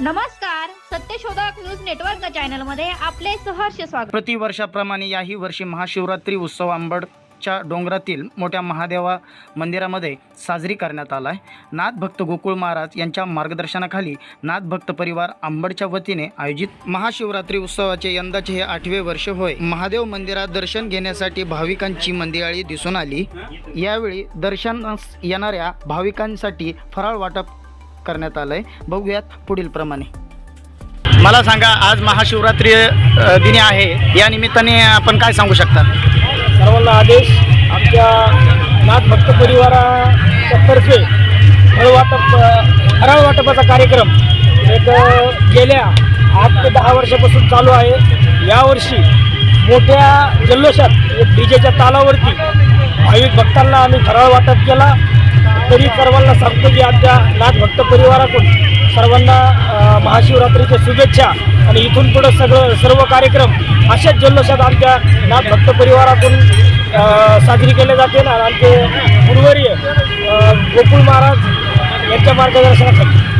नमस्कार सत्यशोधक news network चॅनलमध्ये आपले सहर्ष स्वागत. प्रतिवर्षाप्रमाणे याही वर्षी महाशिवरात्री उत्सव अंबडच्या डोंगरातील मोठ्या महादेवा मंदिरामध्ये साजरी करण्यात आला आहे नाथभक्त गोकुळ महाराज यांच्या मार्गदर्शनाखाली नाथभक्त परिवार आंबडच्या वतीने आयोजित महाशिवरात्री उत्सवाचे यंदाचे हे आठवे वर्ष होय. महादेव मंदिरात दर्शन घेण्यासाठी भाविकांची मंदिराळी दिसून आली. यावेळी दर्शनास येणाऱ्या भाविकांसाठी फराळ वाटप करण्यात आलं आहे बघूयात पुढील प्रमाणे. मला सांगा आज महाशिवरात्री दिनी आहे. या निमित्ताने आपण काय सांगू शकता? सर्वांना आदेश आमच्या नाथ भक्त परिवाराच्या तर्फे फळ वाटप फराळ वाटपाचा कार्यक्रम एक गेल्या आठ ते दहा वर्षापासून चालू आहे. यावर्षी मोठ्या जल्लोषात एक डीजेच्या तालावरती भाविक भक्तांना आम्ही फराळ वाटप केला. तरी सर्वांना सांगतो की आमच्या नाथभक्त परिवारातून सर्वांना महाशिवरात्रीच्या शुभेच्छा आणि इथून पुढं सगळं सर्व कार्यक्रम अशाच जल्लोषात आमच्या नाथभक्त परिवारातून साजरी केले जातील आणि आमचे गुरुवर्य गोकुळ महाराज यांच्या मार्गदर्शनाखाली.